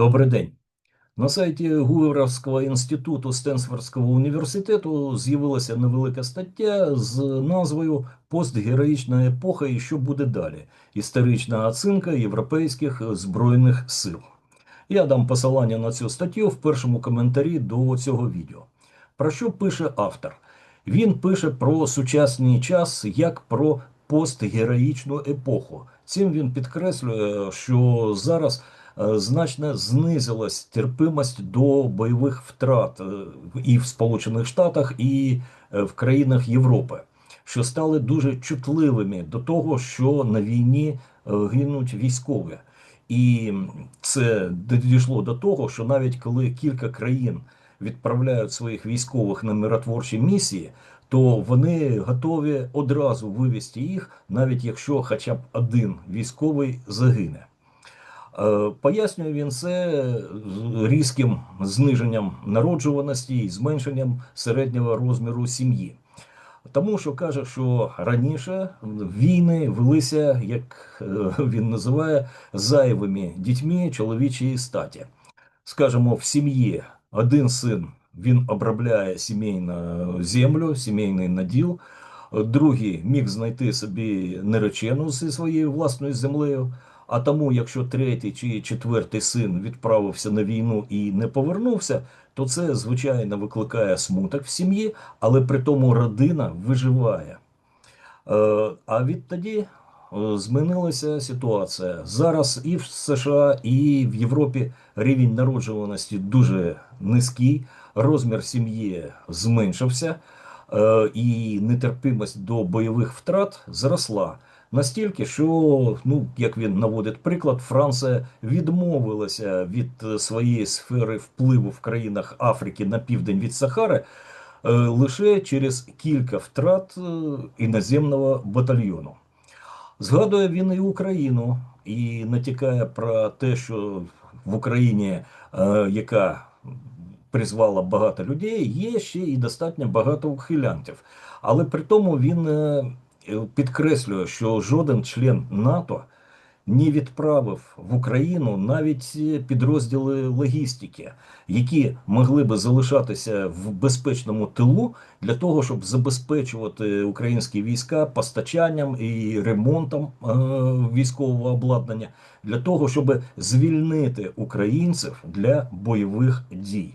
Добрий день. На сайті Гуверовського інституту Стенсфордського університету з'явилася невелика стаття з назвою Постгероїчна епоха і що буде далі? Історична оцінка європейських збройних сил. Я дам посилання на цю статтю в першому коментарі до цього відео. Про що пише автор? Він пише про сучасний час як про постгероїчну епоху. Цим він підкреслює, що зараз значно знизилась терпимость до бойових втрат е, і в Сполучених Штатах, і е, в країнах Європи, що стали дуже чутливими до того, що на війні гинуть військові. І це дійшло до того, що навіть коли кілька країн відправляють своїх військових на миротворчі місії, то вони готові одразу вивести їх, навіть якщо хоча б один військовий загине. Е, пояснює він це різким зниженням народжуваності і зменшенням середнього розміру сім'ї. Тому що каже, що раніше війни велися, як е, він називає, зайвими дітьми чоловічої статі. Скажімо, в сім'ї один син він обробляє сімейну землю, сімейний наділ. Другий міг знайти собі наречену зі своєю власною землею. А тому, якщо третій чи четвертий син відправився на війну і не повернувся, то це звичайно викликає смуток в сім'ї, але при тому родина виживає. Е, а відтоді е, змінилася ситуація. Зараз і в США, і в Європі рівень народжуваності дуже низький розмір сім'ї зменшився, е, і нетерпимость до бойових втрат зросла. Настільки, що, ну, як він наводить приклад, Франція відмовилася від своєї сфери впливу в країнах Африки на південь від Сахари е, лише через кілька втрат е, іноземного батальйону. Згадує він і Україну і натякає про те, що в Україні, яка призвала багато людей, є ще і достатньо багато ухилянтів. Але при тому він підкреслює, що жоден член НАТО не відправив в Україну навіть підрозділи логістики, які могли би залишатися в безпечному тилу для того, щоб забезпечувати українські війська постачанням і ремонтом е військового обладнання, для того, щоб звільнити українців для бойових дій.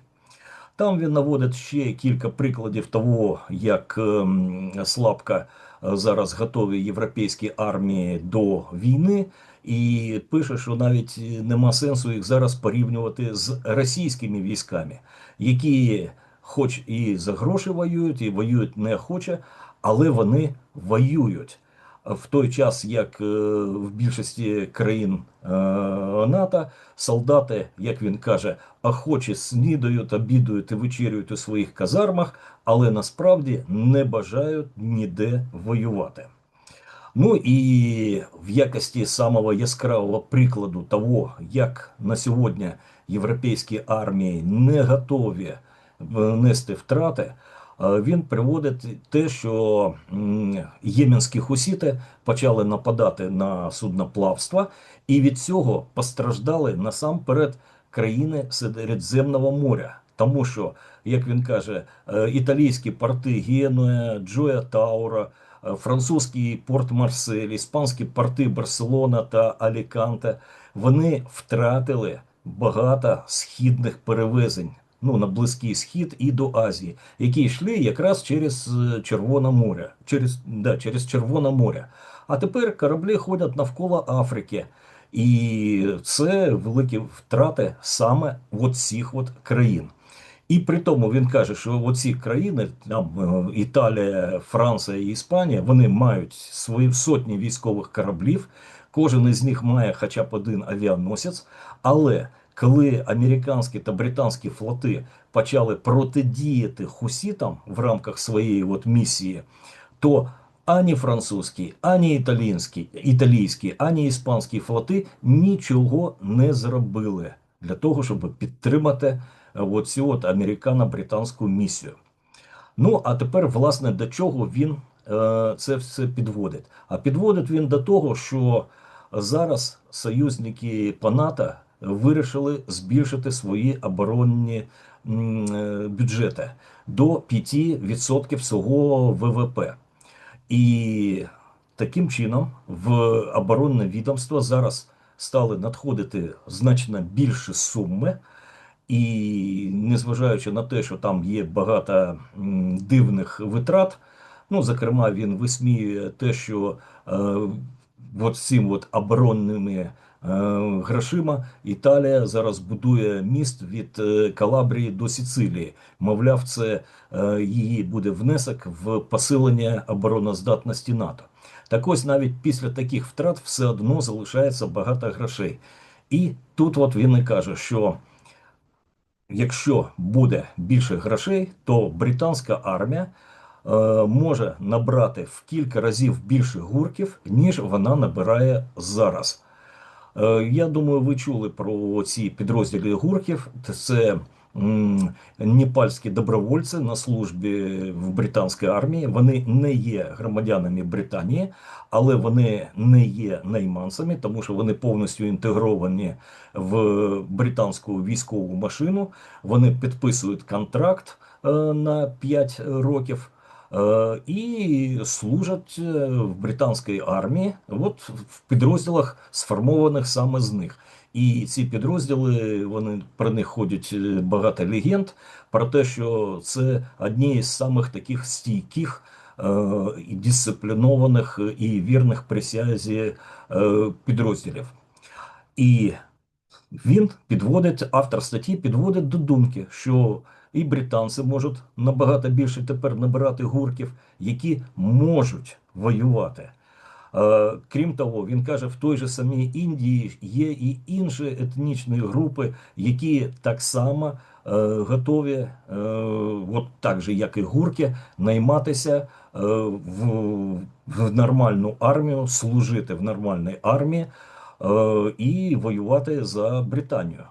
Там він наводить ще кілька прикладів того, як ем, слабко е, зараз готові європейські армії до війни, і пише, що навіть нема сенсу їх зараз порівнювати з російськими військами, які, хоч і за гроші воюють, і воюють неохоче, але вони воюють в той час, як е, в більшості країн е, НАТО, солдати, як він каже, охоче снідають, обідують і вечерюють у своїх казармах, але насправді не бажають ніде воювати. Ну і в якості самого яскравого прикладу того, як на сьогодні європейські армії не готові е, нести втрати. Він приводить те, що єменські хусіти почали нападати на судноплавство, і від цього постраждали насамперед країни Середземного моря. Тому що, як він каже, е, італійські порти Генуя, Джоя Таура, е, французький порт Марсель, іспанські порти Барселона та Аліканте, вони втратили багато східних перевезень ну, на Близький Схід і до Азії, які йшли якраз через е, Червоне море, через да, через Червоне море. А тепер кораблі ходять навколо Африки. І це великі втрати саме от цих от країн. І при тому він каже, що оці країни, там е, Італія, Франція і Іспанія, вони мають свої сотні військових кораблів. Кожен із них має хоча б один авіаносець, але коли американські та британські флоти почали протидіяти хусітам в рамках своєї от місії, то ані французькі, ані італійські, італійські, ані іспанські флоти нічого не зробили для того, щоб підтримати оцю от американо-британську місію. Ну, а тепер, власне, до чого він е, це все підводить? А підводить він до того, що зараз союзники по НАТО вирішили збільшити свої оборонні е, бюджети до 5% свого ВВП. І таким чином в оборонне відомство зараз стали надходити значно більші суми. І незважаючи на те, що там є багато дивних витрат, ну, зокрема, він висміює те, що е, от цим от оборонними грошима Італія зараз будує міст від е, Калабрії до Сицилії. Мовляв, це е, її буде внесок в посилення обороноздатності НАТО. Так ось навіть після таких втрат все одно залишається багато грошей. І тут от він і каже, що якщо буде більше грошей, то британська армія е, може набрати в кілька разів більше гурків, ніж вона набирає зараз. Е, я думаю, ви чули про ці підрозділи гурків. Це непальські добровольці на службі в британській армії. Вони не є громадянами Британії, але вони не є найманцями, тому що вони повністю інтегровані в британську військову машину. Вони підписують контракт е, на 5 років. І служать е, в британській армії, от в підрозділах, сформованих саме з них. І ці підрозділи, вони про них ходять е, багато легенд про те, що це одні з самих таких стійких і дисциплінованих і вірних присязі підрозділів. І він підводить, автор статті підводить до думки, що і британці можуть набагато більше тепер набирати гурків, які можуть воювати. Е, Крім того, він каже, в той же самій Індії є і інші етнічні групи, які так само е, готові, е, от так же, як і гурки, найматися в, в нормальну армію, служити в нормальній армії і воювати за Британію.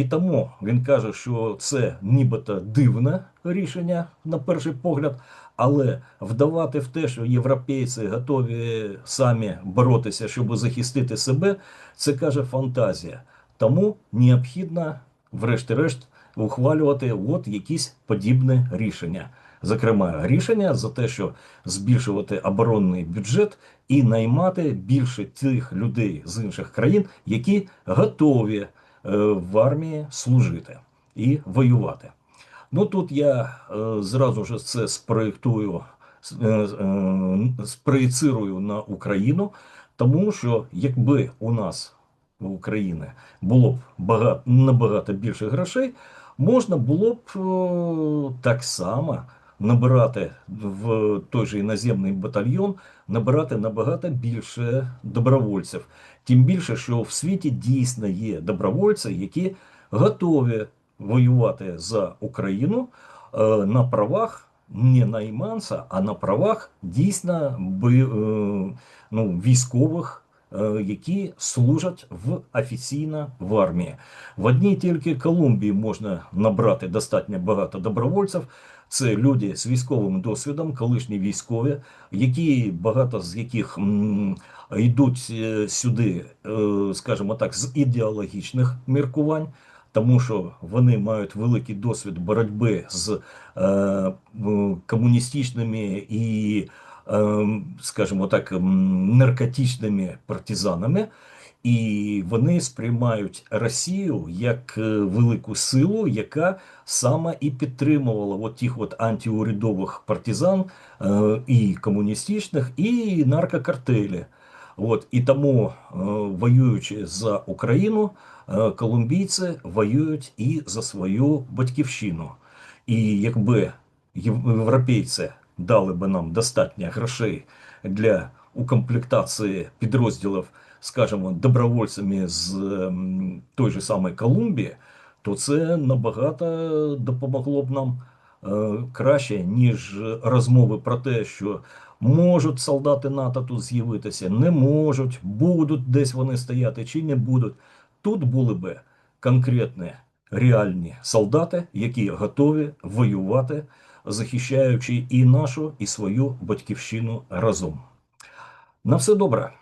І тому він каже, що це нібито дивне рішення на перший погляд, але вдавати в те, що європейці готові самі боротися, щоб захистити себе, це каже фантазія. Тому необхідно, врешті-решт, ухвалювати от якісь подібні рішення. Зокрема, рішення за те, що збільшувати оборонний бюджет і наймати більше тих людей з інших країн, які готові в армії служити і воювати. Ну тут я е, зразу ж це спроєктую, е, е, спроєцирую на Україну, тому що якби у нас в Україні було б багато, набагато більше грошей, можна було б е, так само набирати в той же іноземний батальйон, набирати набагато більше добровольців. Тим більше, що в світі дійсно є добровольці, які готові воювати за Україну е, на правах не найманця, а на правах дійсно е, ну, військових, е, які служать в офіційно в армії. В одній тільки Колумбії можна набрати достатньо багато добровольців. Це люди з військовим досвідом, колишні військові, які багато з яких йдуть е, сюди, е, скажімо так, з ідеологічних міркувань тому що вони мають великий досвід боротьби з е, комуністичними і, е, скажімо так, наркотичними партизанами. І вони сприймають Росію як е, велику силу, яка саме і підтримувала от тих от антиурядових партизан е, і комуністичних, і наркокартелі. От і тому, е, воюючи за Україну, колумбійці воюють і за свою батьківщину. І якби європейці дали би нам достатньо грошей для укомплектації підрозділів, скажімо, добровольцями з ем, той же самої Колумбії, то це набагато допомогло б нам е, краще, ніж розмови про те, що можуть солдати НАТО тут з'явитися, не можуть, будуть десь вони стояти чи не будуть. Тут були би конкретні реальні солдати, які готові воювати, захищаючи і нашу, і свою батьківщину разом. На все добре.